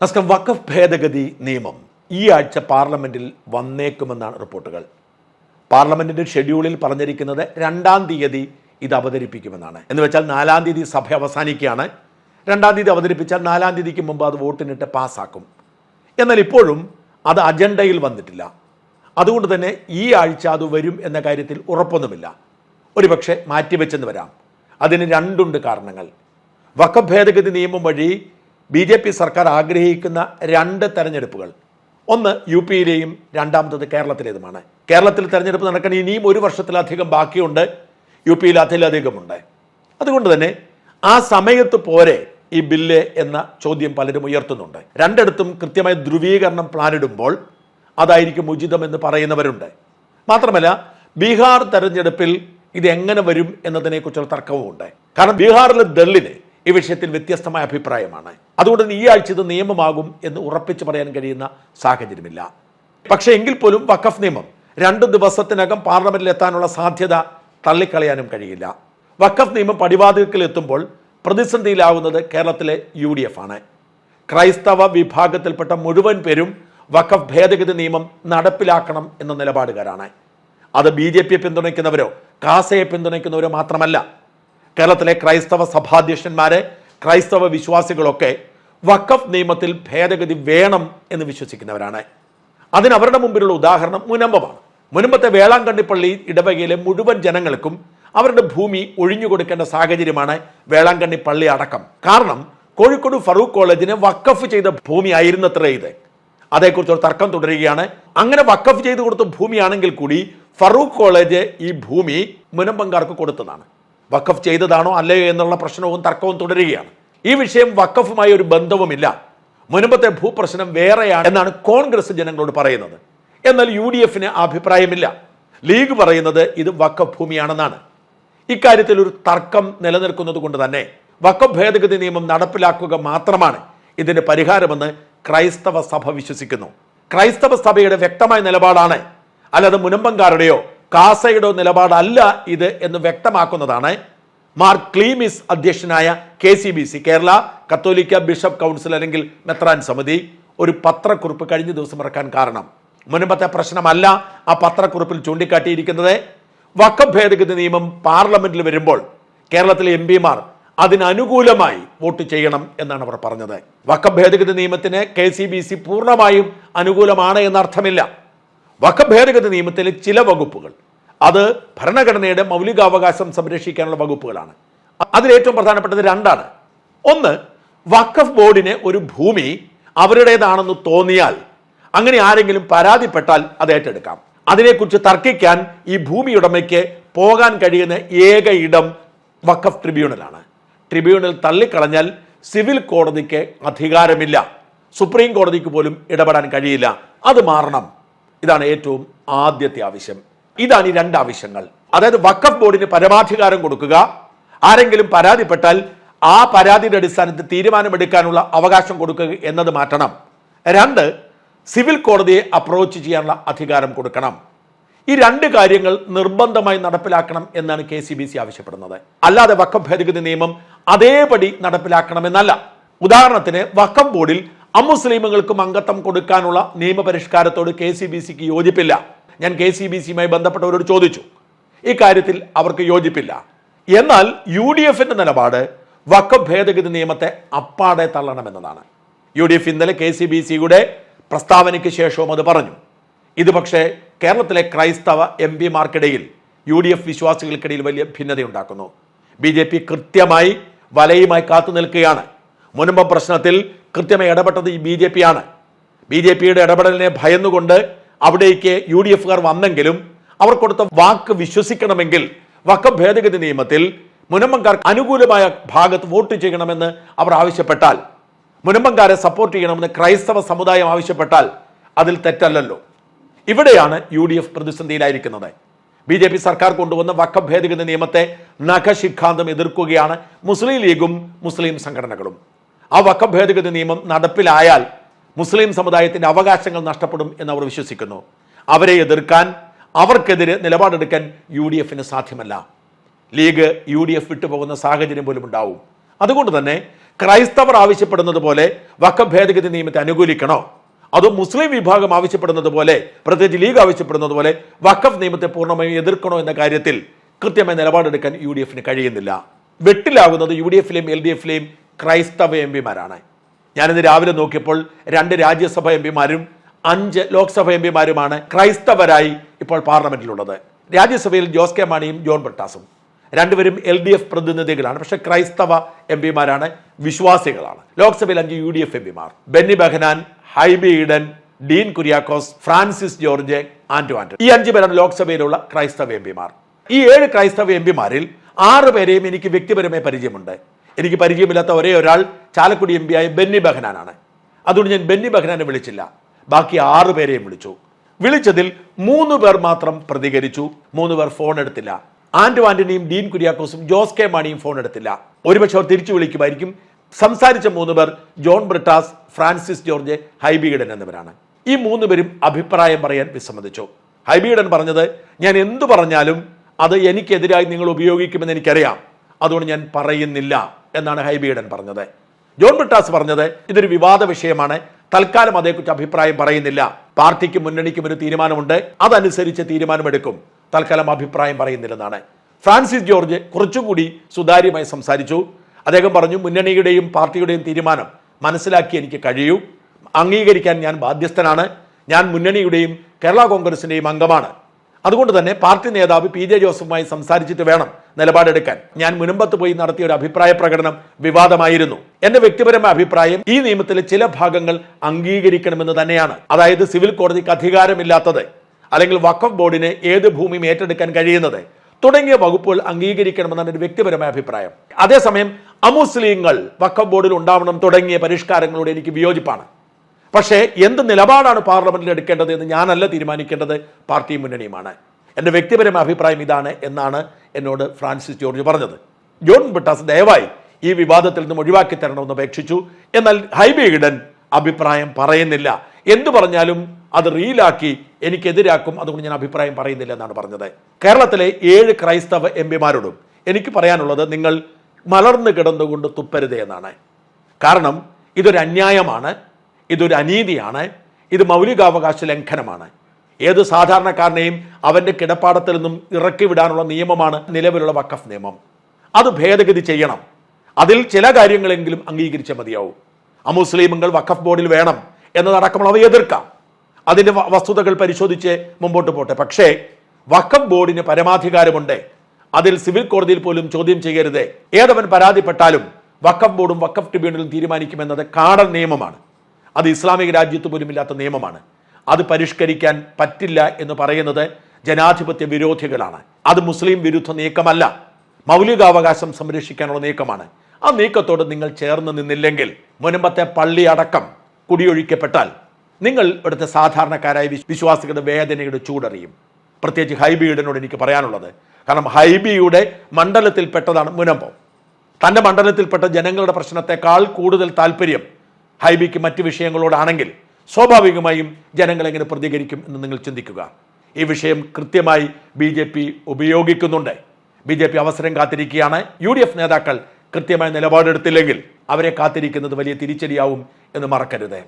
നമസ്കാരം. വഖഫ് ഭേദഗതി നിയമം ഈ ആഴ്ച പാർലമെന്റിൽ വന്നേക്കുമെന്നാണ് റിപ്പോർട്ടുകൾ. പാർലമെന്റിന്റെ ഷെഡ്യൂളിൽ പറഞ്ഞിരിക്കുന്നത് രണ്ടാം തീയതി ഇത് അവതരിപ്പിക്കുമെന്നാണ്. എന്ന് വെച്ചാൽ നാലാം തീയതി സഭ അവസാനിക്കുകയാണ്. രണ്ടാം തീയതി അവതരിപ്പിച്ചാൽ നാലാം തീയതിക്ക് മുമ്പ് അത് വോട്ടിനിട്ട് പാസ്സാക്കും. എന്നാൽ ഇപ്പോഴും അത് അജണ്ടയിൽ വന്നിട്ടില്ല. അതുകൊണ്ട് തന്നെ ഈ ആഴ്ച അത് വരും എന്ന കാര്യത്തിൽ ഉറപ്പൊന്നുമില്ല. ഒരുപക്ഷെ മാറ്റിവെച്ചെന്ന് വരാം. അതിന് രണ്ടുണ്ട് കാരണങ്ങൾ. വഖഫ് ഭേദഗതി നിയമം വഴി ബി ജെ പി സർക്കാർ ആഗ്രഹിക്കുന്ന രണ്ട് തെരഞ്ഞെടുപ്പുകൾ. ഒന്ന് യു പിയിലെയും രണ്ടാമത്തത് കേരളത്തിലേതുമാണ്. കേരളത്തിൽ തെരഞ്ഞെടുപ്പ് നടക്കാൻ ഇനിയും ഒരു വർഷത്തിലധികം ബാക്കിയുണ്ട്. യു പിയിൽ അതിലധികമുണ്ട്. അതുകൊണ്ട് തന്നെ ആ സമയത്ത് പോരെ ഈ ബില്ല് എന്ന ചോദ്യം പലരും ഉയർത്തുന്നുണ്ട്. രണ്ടിടത്തും കൃത്യമായ ധ്രുവീകരണം പ്ലാനിടുമ്പോൾ അതായിരിക്കും ഉചിതമെന്ന് പറയുന്നവരുണ്ട്. മാത്രമല്ല ബീഹാർ തെരഞ്ഞെടുപ്പിൽ ഇത് എങ്ങനെ വരും എന്നതിനെക്കുറിച്ചുള്ള തർക്കവുമുണ്ട്. കാരണം ബീഹാറിലെ ദളിന് ഈ വിഷയത്തിൽ വ്യത്യസ്തമായ അഭിപ്രായമാണ്. അതുകൊണ്ട് തന്നെ ഈ ആഴ്ച ഇത് നിയമമാകും എന്ന് ഉറപ്പിച്ച് പറയാൻ കഴിയുന്ന സാഹചര്യമില്ല. പക്ഷേ എങ്കിൽ പോലും വഖഫ് നിയമം രണ്ട് ദിവസത്തിനകം പാർലമെന്റിൽ എത്താനുള്ള സാധ്യത തള്ളിക്കളയാനും കഴിയില്ല. വഖഫ് നിയമം പടിവാതിൽക്കൽ എത്തുമ്പോൾ പ്രതിസന്ധിയിലാവുന്നത് കേരളത്തിലെ യു ഡി എഫ് ആണ്. ക്രൈസ്തവ വിഭാഗത്തിൽപ്പെട്ട മുഴുവൻ പേരും വഖഫ് ഭേദഗതി നിയമം നടപ്പിലാക്കണം എന്ന നിലപാടുകാരാണ്. അത് ബി ജെ പിയെ പിന്തുണയ്ക്കുന്നവരോ കാസയെ പിന്തുണയ്ക്കുന്നവരോ മാത്രമല്ല കേരളത്തിലെ ക്രൈസ്തവ സഭാധ്യക്ഷന്മാരെ ക്രൈസ്തവ വിശ്വാസികളൊക്കെ വഖഫ് നിയമത്തിൽ ഭേദഗതി വേണം എന്ന് വിശ്വസിക്കുന്നവരാണ്. അതിനവരുടെ മുമ്പിലുള്ള ഉദാഹരണം മുനമ്പമാണ്. മുനമ്പത്തെ വേളാങ്കണ്ണി പള്ളി ഇടവകയിലെ മുഴുവൻ ജനങ്ങൾക്കും അവരുടെ ഭൂമി ഒഴിഞ്ഞു കൊടുക്കേണ്ട സാഹചര്യമാണ് വേളാങ്കണ്ണി പള്ളി അടക്കം. കാരണം കോഴിക്കോട് ഫറൂഖ് കോളേജിന് വക്കഫ് ചെയ്ത ഭൂമിയായിരുന്നത്രേ ഇത്. അതേക്കുറിച്ച് ഒരു തർക്കം തുടരുകയാണ്. അങ്ങനെ വക്കഫ് ചെയ്ത് കൊടുത്ത ഭൂമിയാണെങ്കിൽ കൂടി ഫറൂഖ് കോളേജ് ഈ ഭൂമി മുനമ്പങ്കാർക്ക് കൊടുത്തതാണ്. വക്കഫ് ചെയ്തതാണോ അല്ലയോ എന്നുള്ള പ്രശ്നവും തർക്കവും തുടരുകയാണ്. ഈ വിഷയം വഖഫുമായി ഒരു ബന്ധവുമില്ല. മുൻപത്തെ ഭൂപ്രശ്നം വേറെയാണ് എന്നാണ് കോൺഗ്രസ് ജനങ്ങളോട് പറയുന്നത്. എന്നാൽ യു ഡി എഫിന് അഭിപ്രായമില്ല. ലീഗ് പറയുന്നത് ഇത് വഖഫ് ഭൂമിയാണെന്നാണ്. ഇക്കാര്യത്തിൽ ഒരു തർക്കം നിലനിൽക്കുന്നത് കൊണ്ട് തന്നെ വഖഫ് ഭേദഗതി നിയമം നടപ്പിലാക്കുക മാത്രമാണ് ഇതിന് പരിഹാരമെന്ന് ക്രൈസ്തവ സഭ വിശ്വസിക്കുന്നു. ക്രൈസ്തവ സഭയുടെ വ്യക്തമായ നിലപാടാണ്. അല്ലാതെ മുനമ്പങ്കാരുടെയോ കാസയുടെയോ നിലപാടല്ല ഇത് എന്ന് വ്യക്തമാക്കുന്നതാണ്. മാർ ക്ലീമിസ് അധ്യക്ഷനായ K C B C Kerala കത്തോലിക്ക ബിഷപ്പ് കൗൺസിൽ അല്ലെങ്കിൽ മെത്രാൻ സമിതി. ഒരു പത്രക്കുറിപ്പ് കഴിഞ്ഞ ദിവസം ഇറക്കാൻ കാരണം. മുൻപത്തെ പ്രശ്നമല്ല ആ പത്രക്കുറിപ്പിൽ ചൂണ്ടിക്കാട്ടിയിരിക്കുന്നത്. വക്കം ഭേദഗതി നിയമം പാർലമെന്റിൽ വരുമ്പോൾ കേരളത്തിലെ എം പിമാർ അതിനനുകൂലമായി വോട്ട് ചെയ്യണം എന്നാണ് അവർ പറഞ്ഞത്. വക്കം ഭേദഗതി നിയമത്തിന് കെ സി ബി സി പൂർണമായും അനുകൂലമാണ് എന്നർത്ഥമില്ല. വഖഫ് ഭേദഗതി നിയമത്തിലെ ചില വകുപ്പുകൾ. അത് ഭരണഘടനയുടെ മൗലികാവകാശം സംരക്ഷിക്കാനുള്ള വകുപ്പുകളാണ്. അതിലേറ്റവും പ്രധാനപ്പെട്ടത് രണ്ടാണ്. ഒന്ന് വഖഫ് ബോർഡിന് ഒരു ഭൂമി അവരുടേതാണെന്ന് തോന്നിയാൽ അങ്ങനെ ആരെങ്കിലും പരാതിപ്പെട്ടാൽ അത് ഏറ്റെടുക്കാം. അതിനെക്കുറിച്ച് തർക്കിക്കാൻ ഈ ഭൂമി ഉടമയ്ക്ക് പോകാൻ കഴിയുന്ന ഏക ഇടം വഖഫ് ട്രിബ്യൂണലാണ്. ട്രിബ്യൂണൽ തള്ളിക്കളഞ്ഞാൽ സിവിൽ കോടതിക്ക് അധികാരമില്ല. സുപ്രീം കോടതിക്ക് പോലും ഇടപെടാൻ കഴിയില്ല. അത് മാറണം. ഇതാണ് ഏറ്റവും ആദ്യത്തെ ആവശ്യം. ഇതാണ് ഈ രണ്ട് ആവശ്യങ്ങൾ. അതായത് വക്കഫ് ബോർഡിന് പരമാധികാരം കൊടുക്കുക. ആരെങ്കിലും പരാതിപ്പെട്ടാൽ ആ പരാതിയുടെ അടിസ്ഥാനത്തിൽ തീരുമാനമെടുക്കാനുള്ള അവകാശം കൊടുക്കുക എന്നത് മാറ്റണം. രണ്ട് സിവിൽ കോടതിയെ അപ്രോച്ച് ചെയ്യാനുള്ള അധികാരം കൊടുക്കണം. ഈ രണ്ട് കാര്യങ്ങൾ നിർബന്ധമായി നടപ്പിലാക്കണം എന്നാണ് കെ സി ബി സി ആവശ്യപ്പെടുന്നത്. അല്ലാതെ വക്കം ഭേദഗതി നിയമം അതേപടി നടപ്പിലാക്കണമെന്നല്ല. ഉദാഹരണത്തിന് വക്കം ബോർഡിൽ അമുസ്ലിമുകൾക്കും അംഗത്വം കൊടുക്കാനുള്ള നിയമപരിഷ്കാരത്തോട് കെ സി ബി സിക്ക് യോജിപ്പില്ല. ഞാൻ കെ സി ബി സിയുമായി ബന്ധപ്പെട്ടവരോട് ചോദിച്ചു. ഇക്കാര്യത്തിൽ അവർക്ക് യോജിപ്പില്ല. എന്നാൽ യു ഡി എഫിന്റെ നിലപാട് വക്ക ഭേദഗതി നിയമത്തെ അപ്പാടെ തള്ളണമെന്നതാണ്. യു ഡി എഫ് ഇന്നലെ കെ സി ബി സിയുടെ പ്രസ്താവനയ്ക്ക് ശേഷവും അത് പറഞ്ഞു. ഇത് പക്ഷേ കേരളത്തിലെ ക്രൈസ്തവ എം പിമാർക്കിടയിൽ യു ഡി എഫ് വിശ്വാസികൾക്കിടയിൽ വലിയ ഭിന്നതയുണ്ടാക്കുന്നു. ബി ജെ പി കൃത്യമായി വലയുമായി കാത്തു നിൽക്കുകയാണ്. മുൻപ് പ്രശ്നത്തിൽ കൃത്യമായി ഇടപെട്ടത് ഈ ബി ജെ പി ആണ് ബി ജെ പിയുടെ ഇടപെടലിനെ ഭയന്നുകൊണ്ട് അവിടേക്ക് യു ഡി എഫുകാർ വന്നെങ്കിലും അവർ കൊടുത്ത വാക്ക് വിശ്വസിക്കണമെങ്കിൽ വക്കം ഭേദഗതി നിയമത്തിൽ മുനമ്പങ്കാർക്ക് അനുകൂലമായ ഭാഗത്ത് വോട്ട് ചെയ്യണമെന്ന് അവർ ആവശ്യപ്പെട്ടാൽ മുനമ്പങ്കാരെ സപ്പോർട്ട് ചെയ്യണമെന്ന് ക്രൈസ്തവ സമുദായം ആവശ്യപ്പെട്ടാൽ അതിൽ തെറ്റല്ലല്ലോ. ഇവിടെയാണ് യു ഡി എഫ് പ്രതിസന്ധിയിലായിരിക്കുന്നത്. ബി ജെ പി സർക്കാർ കൊണ്ടുവന്ന വക്കം ഭേദഗതി നിയമത്തെ നഖശിഖാന്തം എതിർക്കുകയാണ് മുസ്ലിം ലീഗും മുസ്ലിം സംഘടനകളും. ആ വഖഫ് ഭേദഗതി നിയമം നടപ്പിലായാൽ മുസ്ലിം സമുദായത്തിന്റെ അവകാശങ്ങൾ നഷ്ടപ്പെടും എന്ന് അവർ വിശ്വസിക്കുന്നു. അവരെ എതിർക്കാൻ അവർക്കെതിരെ നിലപാടെടുക്കാൻ യു ഡി എഫിന് സാധ്യമല്ല. ലീഗ് യു ഡി എഫ് വിട്ടുപോകുന്ന സാഹചര്യം പോലും ഉണ്ടാവും. അതുകൊണ്ട് തന്നെ ക്രൈസ്തവർ ആവശ്യപ്പെടുന്നത് പോലെ വഖഫ് ഭേദഗതി നിയമത്തെ അനുകൂലിക്കണോ? അതോ മുസ്ലിം വിഭാഗം ആവശ്യപ്പെടുന്നത് പോലെ പ്രത്യേകിച്ച് ലീഗ് ആവശ്യപ്പെടുന്നത് പോലെ വഖഫ് നിയമത്തെ പൂർണമായും എതിർക്കണോ എന്ന കാര്യത്തിൽ കൃത്യമായി നിലപാടെടുക്കാൻ യു ഡി എഫിന് കഴിയുന്നില്ല. വെട്ടിലാകുന്നത് യു ഡി എഫിലെയും എൽ ഡി എഫിലെയും ക്രൈസ്തവ എം പിമാരാണ്. ഞാനിന്ന് രാവിലെ നോക്കിയപ്പോൾ രണ്ട് രാജ്യസഭ എം പിമാരും അഞ്ച് ലോക്സഭ എം പിമാരുമാണ് ക്രൈസ്തവരായി ഇപ്പോൾ പാർലമെന്റിലുള്ളത്. രാജ്യസഭയിൽ ജോസ് കെ മാണിയും ജോൺ ബ്രിട്ടാസും രണ്ടുപേരും എൽ ഡി എഫ് പ്രതിനിധികളാണ് പക്ഷേ ക്രൈസ്തവ എം പിമാരാണ് വിശ്വാസികളാണ്. ലോക്സഭയിൽ അഞ്ച് യു ഡി എഫ് എം പിമാർ. Benny Behanan Hibi Eden Dean Kuriakose Francis George and Anto ഈ അഞ്ചു പേരാണ് ലോക്സഭയിലുള്ള ക്രൈസ്തവ എം പിമാർ. ഈ ഏഴ് ക്രൈസ്തവ എം പിമാരിൽ ആറ് പേരെയും എനിക്ക് വ്യക്തിപരമായി പരിചയമുണ്ട്. എനിക്ക് പരിചയമില്ലാത്ത ഒരേ ഒരാൾ ചാലക്കുടി എം ആയ ബെന്നി ബഹനാനാണ്. അതുകൊണ്ട് ഞാൻ ബെന്നി ബഹനാനെ വിളിച്ചില്ല. ബാക്കി ആറു പേരെയും വിളിച്ചു. വിളിച്ചതിൽ മൂന്ന് പേർ മാത്രം പ്രതികരിച്ചു. മൂന്ന് പേർ ഫോൺ എടുത്തില്ല. ആന്റോ ആന്റണിയും ഡീൻ കുര്യാക്കോസും ജോസ് കെ മാണിയും ഫോൺ എടുത്തില്ല. ഒരുപക്ഷെ അവർ തിരിച്ചു വിളിക്കുമായിരിക്കും. സംസാരിച്ച മൂന്ന് പേർ ജോൺ ബ്രിട്ടാസ് ഫ്രാൻസിസ് ജോർജ് ഹൈബിഗഡൻ എന്നിവരാണ്. ഈ മൂന്ന് പേരും അഭിപ്രായം പറയാൻ വിസമ്മതിച്ചു. ഹൈബിഗഡൻ പറഞ്ഞത് ഞാൻ എന്തു പറഞ്ഞാലും അത് എനിക്കെതിരായി നിങ്ങൾ ഉപയോഗിക്കുമെന്ന് എനിക്കറിയാം. അതുകൊണ്ട് ഞാൻ പറയുന്നില്ല. എന്നാണ് ഹൈബീഡൻ പറഞ്ഞത്. ജോൺ ബ്രിട്ടാസ് പറഞ്ഞത് ഇതൊരു വിവാദ വിഷയമാണ്. തൽക്കാലം അതേക്കുറിച്ച് അഭിപ്രായം പറയുന്നില്ല. പാർട്ടിക്കും മുന്നണിക്കും ഒരു തീരുമാനമുണ്ട്. അതനുസരിച്ച് തീരുമാനമെടുക്കും. തൽക്കാലം അഭിപ്രായം പറയുന്നില്ലെന്നാണ്. ഫ്രാൻസിസ് ജോർജ് കുറച്ചുകൂടി സുതാര്യമായി സംസാരിച്ചു. അദ്ദേഹം പറഞ്ഞു മുന്നണിയുടെയും പാർട്ടിയുടെയും തീരുമാനം മനസ്സിലാക്കി എനിക്ക് കഴിയൂ. അംഗീകരിക്കാൻ ഞാൻ ബാധ്യസ്ഥനാണ്. ഞാൻ മുന്നണിയുടെയും കേരള കോൺഗ്രസിന്റെയും അംഗമാണ്. അതുകൊണ്ട് തന്നെ പാർട്ടി നേതാവ് പി ജെ ജോസഫുമായി സംസാരിച്ചിട്ട് വേണം നിലപാടെടുക്കാൻ. ഞാൻ മുൻപത്ത് പോയി നടത്തിയ ഒരു അഭിപ്രായ പ്രകടനം വിവാദമായിരുന്നു. എന്റെ വ്യക്തിപരമായ അഭിപ്രായം ഈ നിയമത്തിലെ ചില ഭാഗങ്ങൾ അംഗീകരിക്കണമെന്ന് തന്നെയാണ്. അതായത് സിവിൽ കോടതിക്ക് അധികാരമില്ലാത്തത് അല്ലെങ്കിൽ വഖഫ് ബോർഡിന് ഏത് ഭൂമിയും ഏറ്റെടുക്കാൻ കഴിയുന്നത്. തുടങ്ങിയ വകുപ്പുകൾ അംഗീകരിക്കണമെന്നാണ് ഒരു വ്യക്തിപരമായ അഭിപ്രായം. അതേസമയം അമുസ്ലിങ്ങൾ വഖഫ് ബോർഡിൽ ഉണ്ടാവണം തുടങ്ങിയ പരിഷ്കാരങ്ങളോട് എനിക്ക് വിയോജിപ്പാണ്. പക്ഷേ എന്ത് നിലപാടാണ് പാർലമെന്റിൽ എടുക്കേണ്ടത് എന്ന് ഞാനല്ല തീരുമാനിക്കേണ്ടത് പാർട്ടി മുന്നണിയുമാണ്. എന്റെ വ്യക്തിപരമായ അഭിപ്രായം ഇതാണ് എന്നാണ് എന്നോട് ഫ്രാൻസിസ് ജോർജ് പറഞ്ഞത്. ജോൺ ബ്രിട്ടാസ് ദയവായി ഈ വിവാദത്തിൽ നിന്നും ഒഴിവാക്കി തരണമെന്ന് അപേക്ഷിച്ചു. എന്നാൽ ഹൈബി അഭിപ്രായം പറയുന്നില്ല. എന്തു പറഞ്ഞാലും അത് റീലാക്കി എനിക്കെതിരാക്കും. അതുകൊണ്ട് ഞാൻ അഭിപ്രായം പറയുന്നില്ല എന്നാണ് പറഞ്ഞത്. കേരളത്തിലെ ഏഴ് ക്രൈസ്തവ എം പിമാരോടും എനിക്ക് പറയാനുള്ളത് നിങ്ങൾ മലർന്നു കിടന്നുകൊണ്ട് തുപ്പരുത് എന്നാണ്. കാരണം ഇതൊരു അന്യായമാണ്. ഇതൊരു അനീതിയാണ്. ഇത് മൗലികാവകാശ ലംഘനമാണ്. ഏത് സാധാരണക്കാരനെയും അവന്റെ കിടപ്പാടത്തിൽ നിന്നും ഇറക്കി വിടാനുള്ള നിയമമാണ് നിലവിലുള്ള വഖഫ് നിയമം. അത് ഭേദഗതി ചെയ്യണം. അതിൽ ചില കാര്യങ്ങളെങ്കിലും അംഗീകരിച്ച മതിയാവും. അമുസ്ലിമുകൾ വഖഫ് ബോർഡിൽ വേണം എന്നതടക്കമുള്ളവ എതിർക്കാം. അതിന്റെ വസ്തുതകൾ പരിശോധിച്ച് മുമ്പോട്ട് പോട്ടെ. പക്ഷേ വഖഫ് ബോർഡിന് പരമാധികാരമുണ്ട്. അതിൽ സിവിൽ കോടതിയിൽ പോലും ചോദ്യം ചെയ്യരുത്. ഏതവൻ പരാതിപ്പെട്ടാലും വഖഫ് ബോർഡും വഖഫ് ട്രിബ്യൂണലും തീരുമാനിക്കുമെന്നത് കാടൽ നിയമമാണ്. അത് ഇസ്ലാമിക രാജ്യത്ത് പോലുമില്ലാത്ത നിയമമാണ്. അത് പരിഷ്കരിക്കാൻ പറ്റില്ല എന്ന് പറയുന്നത് ജനാധിപത്യ വിരോധികളാണ്. അത് മുസ്ലിം വിരുദ്ധ നീക്കമല്ല. മൗലികാവകാശം സംരക്ഷിക്കാനുള്ള നീക്കമാണ്. ആ നീക്കത്തോട് നിങ്ങൾ ചേർന്ന് നിന്നില്ലെങ്കിൽ മുനമ്പത്തെ പള്ളി അടക്കം കുടിയൊഴിക്കപ്പെട്ടാൽ നിങ്ങൾ ഇവിടുത്തെ സാധാരണക്കാരായ വിശ്വ- വിശ്വാസികളുടെ വേദനയുടെ ചൂടറിയും. പ്രത്യേകിച്ച് ഹൈബിയുടനോട് എനിക്ക് പറയാനുള്ളത്. കാരണം ഹൈബിയുടെ മണ്ഡലത്തിൽപ്പെട്ടതാണ് മുനമ്പം. തന്റെ മണ്ഡലത്തിൽപ്പെട്ട ജനങ്ങളുടെ പ്രശ്നത്തെക്കാൾ കൂടുതൽ താല്പര്യം ഹൈബിക്ക് മറ്റ് വിഷയങ്ങളോടാണെങ്കിൽ സ്വാഭാവികമായും ജനങ്ങൾ എങ്ങനെ പ്രതികരിക്കും എന്ന് നിങ്ങൾ ചിന്തിക്കുക. ഈ വിഷയം കൃത്യമായി ബി ജെ പി ഉപയോഗിക്കുന്നുണ്ട്. ബി ജെ പി അവസരം കാത്തിരിക്കുകയാണ്. യു ഡി എഫ് നേതാക്കൾ കൃത്യമായ നിലപാടെടുത്തില്ലെങ്കിൽ അവരെ കാത്തിരിക്കുന്നത് വലിയ തിരിച്ചടിയാവും എന്ന് മറക്കരുത്.